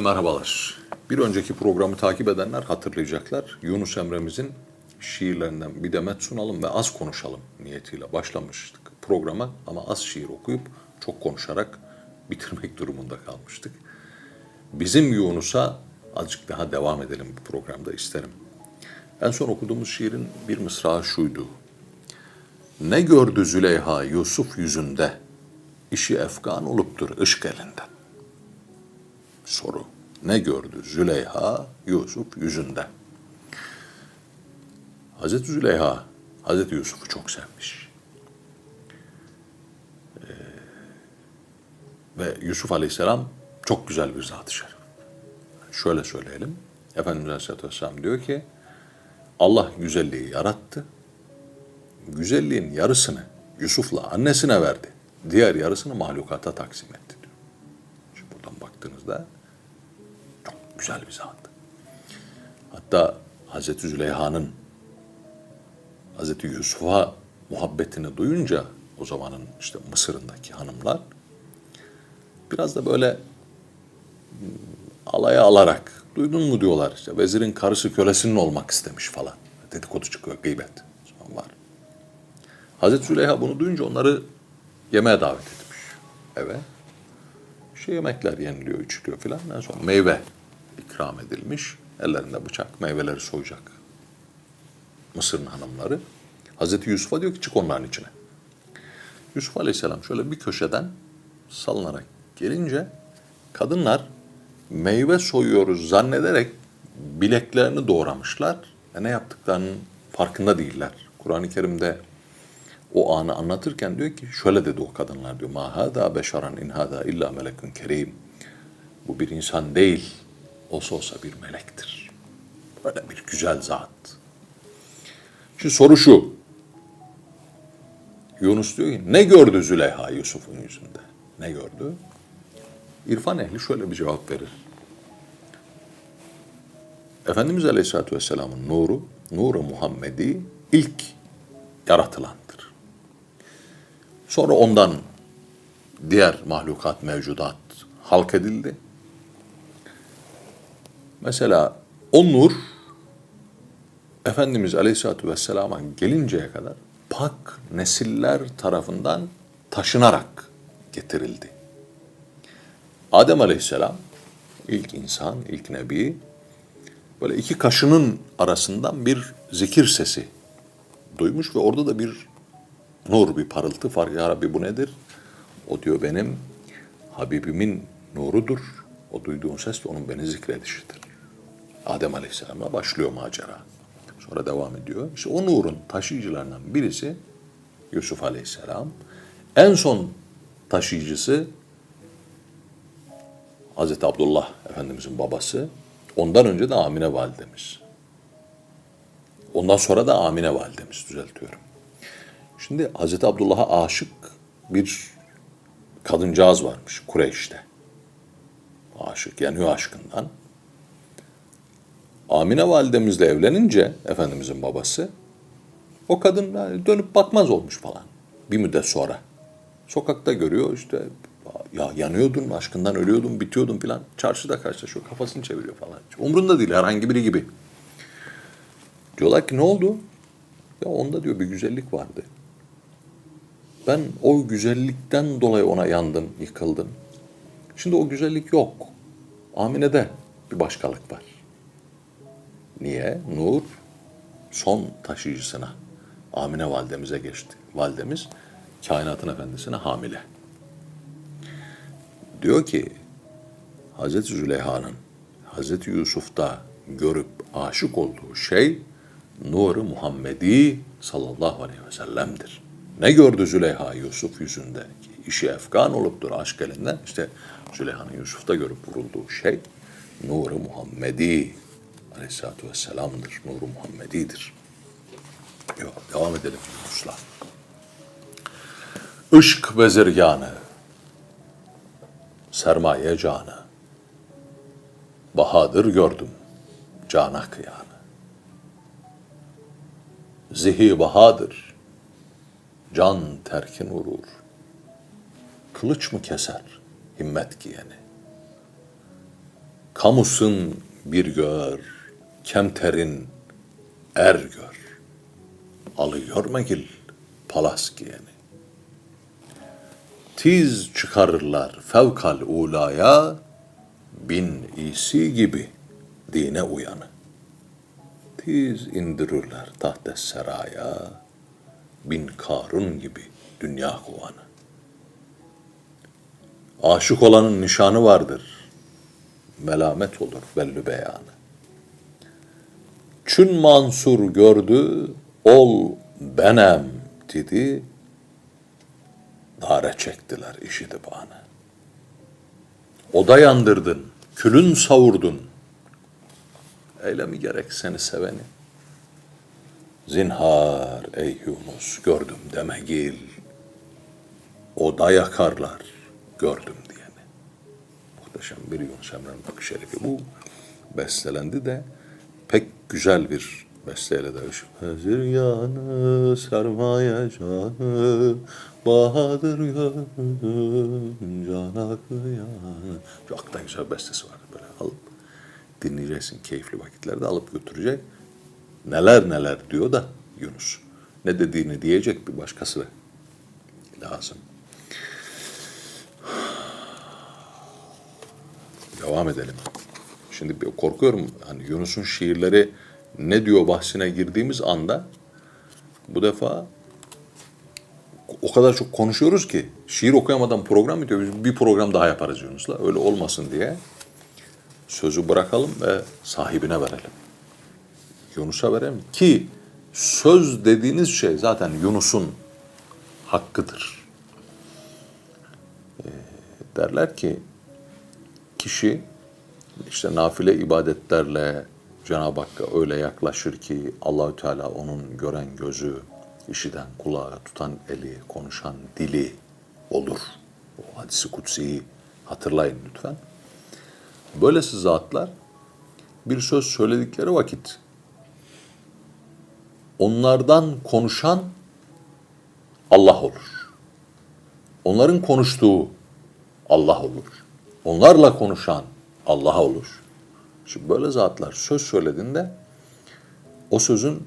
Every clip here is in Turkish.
Merhabalar. Bir önceki programı takip edenler hatırlayacaklar. Yunus Emre'mizin şiirlerinden bir demet sunalım ve az konuşalım niyetiyle başlamıştık programa ama az şiir okuyup çok konuşarak bitirmek durumunda kalmıştık. Bizim Yunus'a azıcık daha devam edelim bu programda isterim. En son okuduğumuz şiirin bir mısrağı şuydu. Ne gördü Züleyha Yusuf yüzünde, işi efkan oluptur ışk elinden. Soru. Ne gördü Züleyha Yusuf yüzünde? Hazreti Züleyha Hazreti Yusuf'u çok sevmiş. Ee, ve Yusuf Aleyhisselam çok güzel bir zat-ı şerif. Şöyle söyleyelim. Efendimiz Aleyhisselatü Vesselam diyor ki Allah güzelliği yarattı. Güzelliğin yarısını Yusuf'la annesine verdi. Diğer yarısını mahlukata taksim etti diyor. Şimdi buradan baktığınızda güzel bir zat. Hatta Hazreti Züleyha'nın Hazreti Yusuf'a muhabbetini duyunca o zamanın işte Mısır'ındaki hanımlar biraz da böyle hmm, alaya alarak duydun mu diyorlar işte vezirin karısı kölesinin olmak istemiş falan. Dedikodu çıkıyor gıybet. Zaman var. Hazreti Züleyha bunu duyunca onları yemeğe davet etmiş eve. Şey yemekler yeniliyor, içiliyor filan. En son meyve ikram edilmiş. Ellerinde bıçak, meyveleri soyacak. Mısır'ın hanımları. Hazreti Yusuf'a diyor ki çık onların içine. Yusuf Aleyhisselam şöyle bir köşeden salınarak gelince kadınlar meyve soyuyoruz zannederek bileklerini doğramışlar ve ne yaptıklarının farkında değiller. Kur'an-ı Kerim'de o anı anlatırken diyor ki şöyle dedi o kadınlar diyor. Ma hada beşaran in hada illa melekun kerim. Bu bir insan değil. Olsa olsa bir melektir. Böyle bir güzel zat. Şimdi soru şu. Yunus diyor ki ne gördü Züleyha Yusuf'un yüzünde? Ne gördü? İrfan ehli şöyle bir cevap verir. Efendimiz Aleyhisselatü Vesselam'ın nuru, nuru Muhammedi ilk yaratılandır. Sonra ondan diğer mahlukat, mevcudat halk edildi. Mesela o nur Efendimiz Aleyhisselatü Vesselam'a gelinceye kadar pak nesiller tarafından taşınarak getirildi. Adem Aleyhisselam ilk insan, ilk nebi böyle iki kaşının arasından bir zikir sesi duymuş ve orada da bir nur, bir parıltı var. Ya Rabbi bu nedir? O diyor benim Habibimin nurudur. O duyduğun ses de onun beni zikredişidir. Adem Aleyhisselam'la başlıyor macera. Sonra devam ediyor. İşte o nurun taşıyıcılarından birisi Yusuf Aleyhisselam. En son taşıyıcısı Hazreti Abdullah Efendimizin babası. Ondan önce de Amine validemiz. Ondan sonra da Amine validemiz düzeltiyorum. Şimdi Hazreti Abdullah'a aşık bir kadıncağız varmış Kureyş'te. Aşık, yanıyor aşkından. Amine validemizle evlenince Efendimizin babası o kadın dönüp bakmaz olmuş falan bir müddet sonra. Sokakta görüyor işte ya yanıyordun, aşkından ölüyordun, bitiyordun filan. Çarşıda karşılaşıyor, kafasını çeviriyor falan. Umrunda değil herhangi biri gibi. Diyorlar ki ne oldu? Ya onda diyor bir güzellik vardı. Ben o güzellikten dolayı ona yandım, yıkıldım. Şimdi o güzellik yok. Amine'de bir başkalık var. Niye? Nur son taşıyıcısına, Amine validemize geçti. Validemiz kainatın efendisine hamile. Diyor ki Hazreti Züleyha'nın Hazreti Yusuf'ta görüp aşık olduğu şey nuru Muhammedi sallallahu aleyhi ve sellem'dir. Ne gördü Züleyha Yusuf yüzünde? İşi efkan oluptur aşk elinden. İşte Züleyha'nın Yusuf'ta görüp vurulduğu şey nuru Muhammedi aleyhissalatü vesselam'dır. Nuru Muhammedi'dir. Yok, devam edelim Yunus'la. Işk ve zirganı, sermaye canı, bahadır gördüm, cana kıyanı. Zihi bahadır, can terkin vurur. Kılıç mı keser himmet giyeni? Kamusun bir gör, kemterin er gör. Alıyor megil palas giyeni. Tiz çıkarırlar fevkal ulaya, bin isi gibi dine uyanı. Tiz indirirler tahte seraya, bin karun gibi dünya kovanı. Aşık olanın nişanı vardır. Melamet olur belli beyanı. Çün Mansur gördü, ol benem dedi. Dare çektiler işitip anı. Oda yandırdın, külün savurdun. Eylemi gerek seni seveni. Zinhar ey Yunus gördüm deme gil. Oda yakarlar gördüm diyeni. Muhteşem bir Yunus Emre'nin bakış şerifi bu. Bestelendi de pek güzel bir besteyle de Hazır yanı sermaye canı Bahadır gönlüm cana kıyanı Çok da güzel bestesi var böyle alıp dinleyeceksin keyifli vakitlerde alıp götürecek. Neler neler diyor da Yunus. Ne dediğini diyecek bir başkası lazım. Devam edelim. Şimdi korkuyorum hani Yunus'un şiirleri ne diyor bahsine girdiğimiz anda bu defa o kadar çok konuşuyoruz ki şiir okuyamadan program bitiyor. Biz bir program daha yaparız Yunus'la. Öyle olmasın diye sözü bırakalım ve sahibine verelim. Yunus'a verelim ki söz dediğiniz şey zaten Yunus'un hakkıdır. Ee, derler ki kişi işte nafile ibadetlerle Cenab-ı Hakk'a öyle yaklaşır ki Allahü Teala onun gören gözü, işiten kulağı, tutan eli, konuşan dili olur. O hadisi kutsiyi hatırlayın lütfen. Böylesi zatlar bir söz söyledikleri vakit onlardan konuşan Allah olur. Onların konuştuğu Allah olur. Onlarla konuşan Allah olur. Şimdi böyle zatlar söz söylediğinde o sözün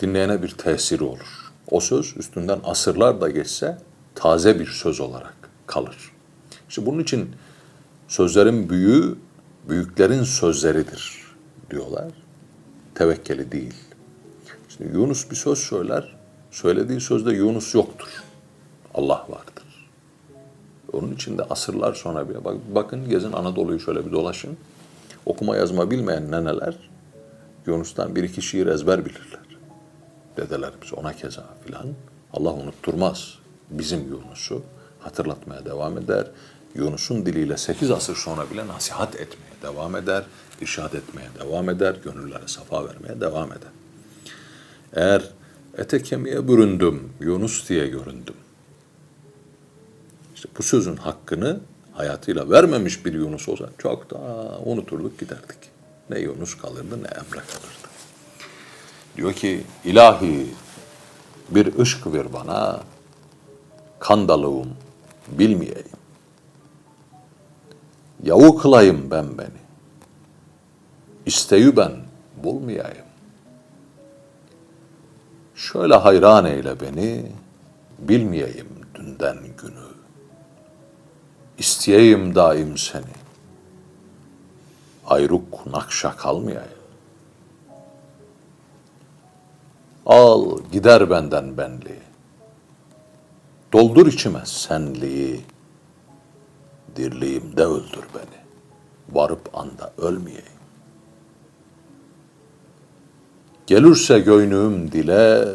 dinleyene bir tesiri olur. O söz üstünden asırlar da geçse taze bir söz olarak kalır. İşte bunun için sözlerin büyüğü büyüklerin sözleridir diyorlar. Tevekkeli değil. Şimdi Yunus bir söz söyler, söylediği sözde Yunus yoktur. Allah vardır. Onun için de asırlar sonra bile bak, bakın gezin Anadolu'yu şöyle bir dolaşın. Okuma yazma bilmeyen neneler Yunus'tan bir iki şiir ezber bilirler. Dedelerimiz ona keza filan. Allah unutturmaz bizim Yunus'u. Hatırlatmaya devam eder. Yunus'un diliyle sekiz asır sonra bile nasihat etmeye devam eder. irşad etmeye devam eder. Gönüllere safa vermeye devam eder. Eğer ete kemiğe büründüm, Yunus diye göründüm. İşte bu sözün hakkını hayatıyla vermemiş bir Yunus olsa çok daha unuturduk giderdik. Ne Yunus kalırdı ne Emre kalırdı. Diyor ki ilahi bir ışk ver bana kandalığım bilmeyeyim. Yavu kılayım ben beni. İsteyi ben bulmayayım. Şöyle hayran eyle beni, bilmeyeyim dünden günü. İsteyeyim daim seni. Ayruk nakşa kalmayayım. Al gider benden benliği. Doldur içime senliği. Dirliğimde öldür beni. Varıp anda ölmeyeyim. Gelirse göynüğüm dile,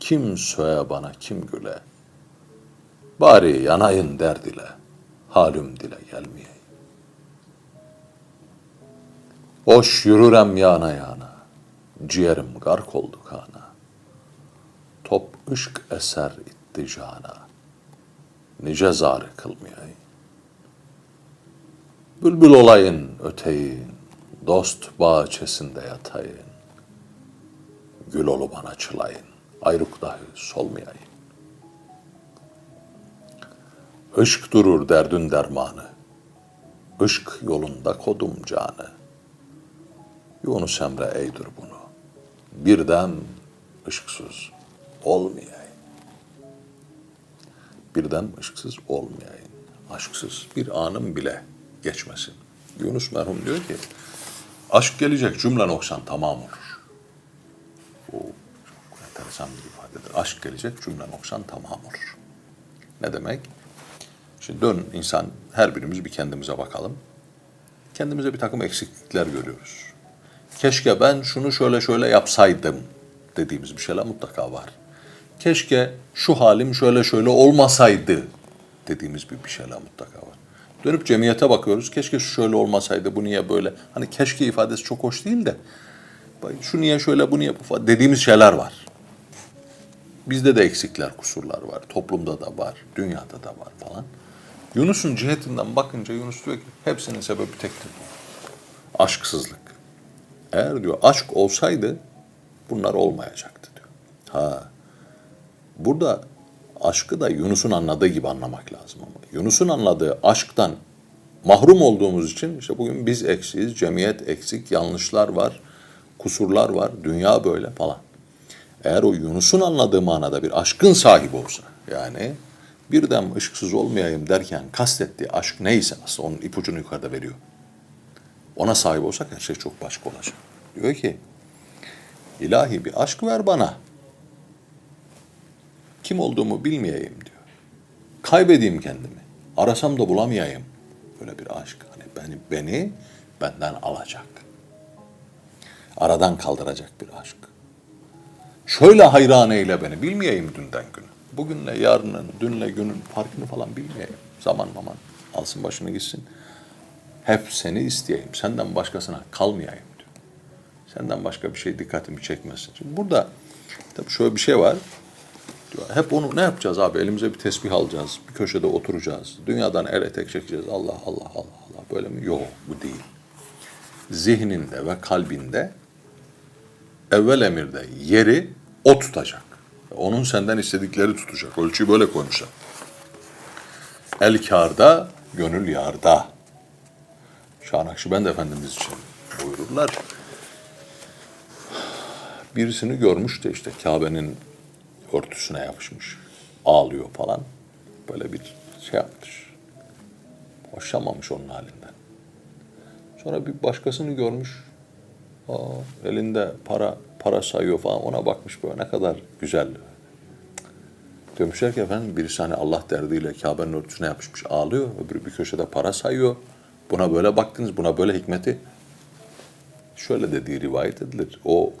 kim söye bana kim güle. Bari yanayın derd ile, halim dile gelmeyeyim. Hoş yürürem yana yana, ciğerim gark oldu kana. Top ışk eser itti cana, nice zarı kılmayayım. Bülbül olayın öteyin, dost bahçesinde yatayın. Gül olu bana çılayın, ayrık dahi solmayayım. Işk durur derdün dermanı, ışk yolunda kodum canı. Yunus Emre eydir bunu. Birden ışıksız olmayayım. Birden ışıksız olmayayım. Aşksız bir anım bile geçmesin. Yunus merhum diyor ki, aşk gelecek cümle noksan tamam olur. Bu çok enteresan bir ifadedir. Aşk gelecek cümle noksan tamam olur. Ne demek? Şimdi dön insan her birimiz bir kendimize bakalım. Kendimize bir takım eksiklikler görüyoruz. Keşke ben şunu şöyle şöyle yapsaydım dediğimiz bir şeyler mutlaka var. Keşke şu halim şöyle şöyle olmasaydı dediğimiz bir, bir şeyler mutlaka var. Dönüp cemiyete bakıyoruz. Keşke şu şöyle olmasaydı, bu niye böyle? Hani keşke ifadesi çok hoş değil de şu niye şöyle, bu niye bu dediğimiz şeyler var. Bizde de eksikler, kusurlar var. Toplumda da var, dünyada da var falan. Yunus'un cihetinden bakınca Yunus diyor ki hepsinin sebebi tektir. Aşksızlık. Eğer diyor aşk olsaydı bunlar olmayacaktı diyor. Ha. Burada aşkı da Yunus'un anladığı gibi anlamak lazım ama. Yunus'un anladığı aşktan mahrum olduğumuz için işte bugün biz eksiyiz, cemiyet eksik, yanlışlar var, kusurlar var, dünya böyle falan. Eğer o Yunus'un anladığı manada bir aşkın sahibi olsa yani birden ışıksız olmayayım derken kastettiği aşk neyse aslında onun ipucunu yukarıda veriyor. Ona sahip olsak her şey çok başka olacak. Diyor ki ilahi bir aşk ver bana. Kim olduğumu bilmeyeyim diyor. Kaybedeyim kendimi. Arasam da bulamayayım. Böyle bir aşk. Hani beni, beni benden alacak. Aradan kaldıracak bir aşk. Şöyle hayran eyle beni. Bilmeyeyim dünden günü. Bugünle yarının, dünle günün farkını falan bilmeyeyim. Zaman maman alsın başını gitsin. Hep seni isteyeyim. Senden başkasına kalmayayım diyor. Senden başka bir şey dikkatimi çekmesin. Şimdi burada tabii şöyle bir şey var. Diyor. Hep onu ne yapacağız abi? Elimize bir tesbih alacağız. Bir köşede oturacağız. Dünyadan el etek çekeceğiz. Allah Allah Allah Allah. Böyle mi? Yok bu değil. Zihninde ve kalbinde evvel emirde yeri o tutacak. Onun senden istedikleri tutacak. Ölçüyü böyle koymuşlar. El kârda, gönül yarda. Şah Nakşibend Efendimiz için buyururlar. Birisini görmüş de işte Kabe'nin örtüsüne yapışmış. Ağlıyor falan. Böyle bir şey yapmış. Hoşlanmamış onun halinden. Sonra bir başkasını görmüş. Aa, elinde para para sayıyor falan. Ona bakmış böyle ne kadar güzel. Demişler ki efendim birisi hani Allah derdiyle Kabe'nin örtüsüne yapışmış ağlıyor. Öbürü bir köşede para sayıyor. Buna böyle baktınız, buna böyle hikmeti. Şöyle dediği rivayet edilir. O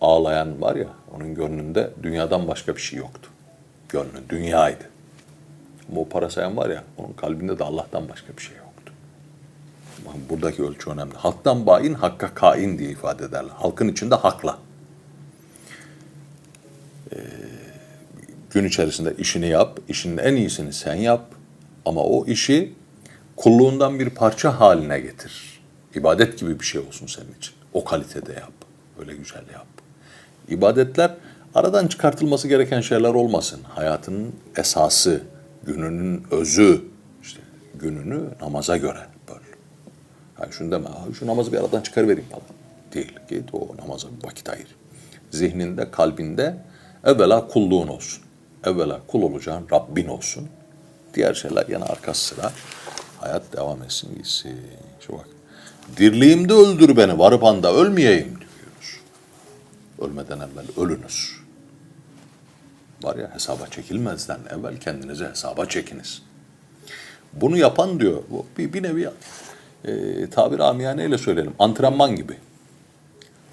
ağlayan var ya, onun gönlünde dünyadan başka bir şey yoktu. Gönlü dünyaydı. Ama o para sayan var ya, onun kalbinde de Allah'tan başka bir şey yoktu. Buradaki ölçü önemli. Halktan bain, hakka kain diye ifade ederler. Halkın içinde hakla. Ee, gün içerisinde işini yap, işinin en iyisini sen yap. Ama o işi kulluğundan bir parça haline getir. İbadet gibi bir şey olsun senin için. O kalitede yap. Öyle güzel yap. İbadetler aradan çıkartılması gereken şeyler olmasın. Hayatının esası, gününün özü, işte gününü namaza göre böl. Yani şunu deme, "Aa, şu namazı bir aradan çıkarıvereyim falan. Değil. Git o namaza bir vakit ayır. Zihninde, kalbinde evvela kulluğun olsun. Evvela kul olacağın Rabbin olsun. Diğer şeyler yana arkası sıra. Hayat devam etsin gitsin. Şu bak. Dirliğimde öldür beni, varıp anda ölmeyeyim diyoruz. Ölmeden evvel ölünüz. Var ya hesaba çekilmezden evvel kendinize hesaba çekiniz. Bunu yapan diyor, bir, bir nevi e, tabir amiyaneyle söyleyelim, antrenman gibi.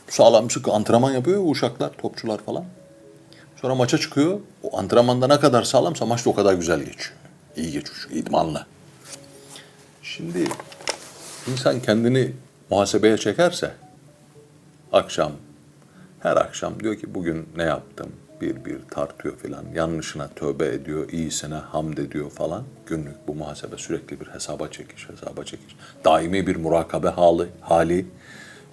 Sağlam sıkı antrenman yapıyor ya uşaklar, topçular falan. Sonra maça çıkıyor, o antrenmanda ne kadar sağlamsa maçta o kadar güzel geçiyor. İyi geçiyor, idmanlı. Şimdi insan kendini muhasebeye çekerse akşam her akşam diyor ki bugün ne yaptım? Bir bir tartıyor filan. Yanlışına tövbe ediyor, iyisine hamd ediyor falan. Günlük bu muhasebe sürekli bir hesaba çekiş, hesaba çekiş. Daimi bir murakabe hali, hali.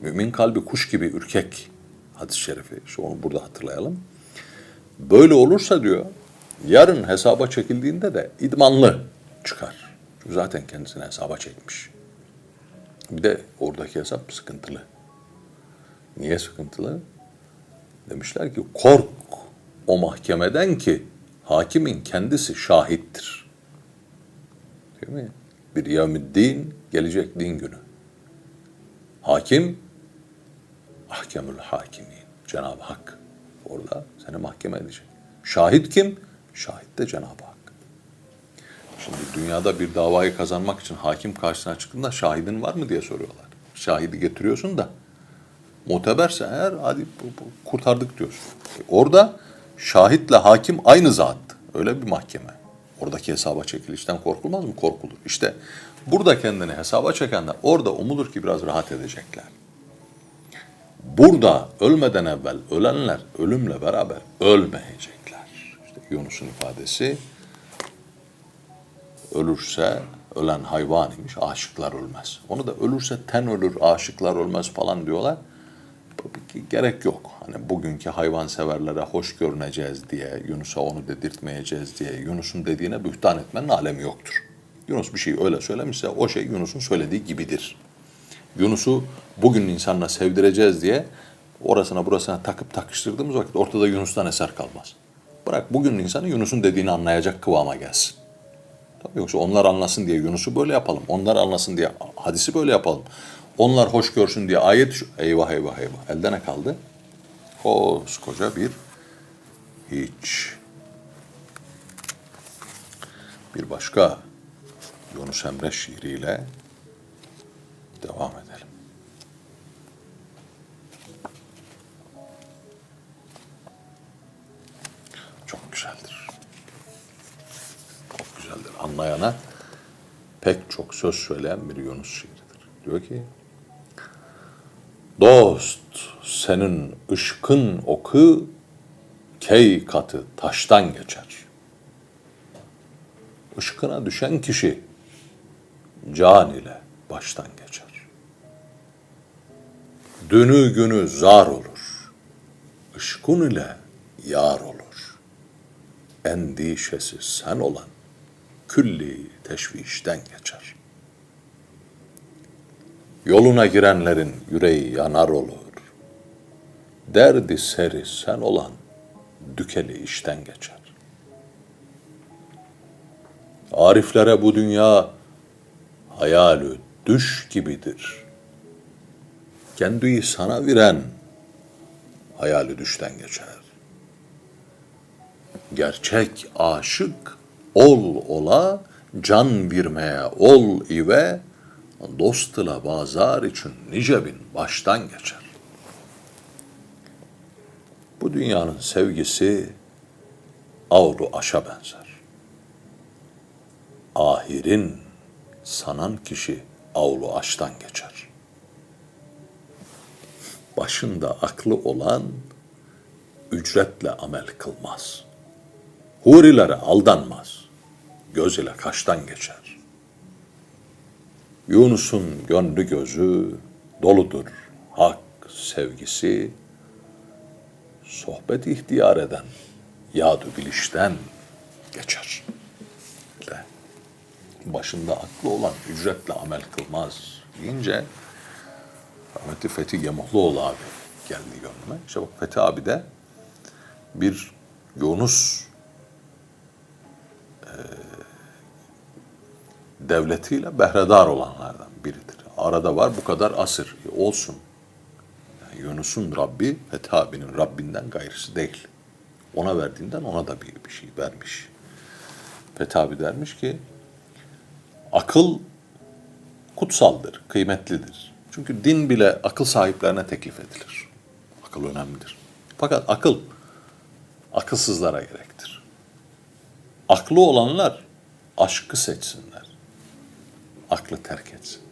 Mümin kalbi kuş gibi ürkek hadis-i şerifi. Şu onu burada hatırlayalım. Böyle olursa diyor, yarın hesaba çekildiğinde de idmanlı çıkar. Zaten kendisine hesaba çekmiş. Bir de oradaki hesap sıkıntılı. Niye sıkıntılı? Demişler ki kork o mahkemeden ki hakimin kendisi şahittir. Değil mi? Bir yevmiddin gelecek din günü. Hakim ahkemül hakimin. Cenab-ı Hak orada seni mahkeme edecek. Şahit kim? Şahit de Cenab-ı Hak. Şimdi dünyada bir davayı kazanmak için hakim karşısına çıktığında şahidin var mı diye soruyorlar. Şahidi getiriyorsun da muteberse eğer hadi kurtardık diyorsun. Orada şahitle hakim aynı zat. Öyle bir mahkeme. Oradaki hesaba çekilişten korkulmaz mı? Korkulur. İşte burada kendini hesaba çekenler orada umulur ki biraz rahat edecekler. Burada ölmeden evvel ölenler ölümle beraber ölmeyecekler. İşte Yunus'un ifadesi ölürse ölen hayvan imiş, aşıklar ölmez. Onu da ölürse ten ölür, aşıklar ölmez falan diyorlar. Gerek yok. Hani bugünkü hayvan severlere hoş görüneceğiz diye, Yunus'a onu dedirtmeyeceğiz diye, Yunus'un dediğine bühtan etmenin alemi yoktur. Yunus bir şey öyle söylemişse o şey Yunus'un söylediği gibidir. Yunus'u bugün insanla sevdireceğiz diye orasına burasına takıp takıştırdığımız vakit ortada Yunus'tan eser kalmaz. Bırak bugün insanı Yunus'un dediğini anlayacak kıvama gelsin. Tabii yoksa onlar anlasın diye Yunus'u böyle yapalım. Onlar anlasın diye hadisi böyle yapalım. Onlar hoş görsün diye ayet şu. Eyvah eyvah eyvah. Elde ne kaldı? Koskoca bir hiç. Bir başka Yunus Emre şiiriyle devam edelim. Çok güzeldir çok güzeldir. Anlayana pek çok söz söyleyen bir Yunus şiiridir. Diyor ki, Dost senin ışkın oku key katı taştan geçer. Işkına düşen kişi can ile baştan geçer. Dünü günü zar olur. Işkun ile yar olur endişesi sen olan külli teşvişten geçer. Yoluna girenlerin yüreği yanar olur. Derdi seri sen olan dükeli işten geçer. Ariflere bu dünya hayalü düş gibidir. Kendiyi sana veren hayalü düşten geçer gerçek aşık ol ola can birmeye ol ive dostla bazar için nice bin baştan geçer. Bu dünyanın sevgisi avlu aşa benzer. Ahirin sanan kişi avlu aştan geçer. Başında aklı olan ücretle amel kılmaz.'' Hurilere aldanmaz. Göz ile kaştan geçer. Yunus'un gönlü gözü doludur. Hak sevgisi sohbet ihtiyar eden yadu bilişten geçer. Başında aklı olan ücretle amel kılmaz deyince rahmetli Fethi Yemuhluoğlu abi geldi gönlüme. İşte bak Fethi abi de bir Yunus devletiyle behredar olanlardan biridir. Arada var bu kadar asır. E, olsun. Yani Yunus'un Rabbi Fethi abinin Rabbinden gayrısı değil. Ona verdiğinden ona da bir, bir şey vermiş. Fethi abi dermiş ki akıl kutsaldır, kıymetlidir. Çünkü din bile akıl sahiplerine teklif edilir. Akıl önemlidir. Fakat akıl akılsızlara gerektir. Aklı olanlar aşkı seçsinler. Aklı terk etsinler.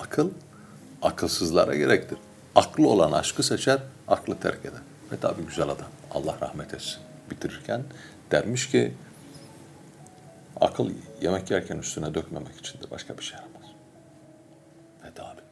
Akıl akılsızlara gerektir. Aklı olan aşkı seçer, aklı terk eder. Ve tabi güzel adam. Allah rahmet etsin. Bitirirken dermiş ki akıl yemek yerken üstüne dökmemek içindir. Başka bir şey yaramaz. Ve tabi.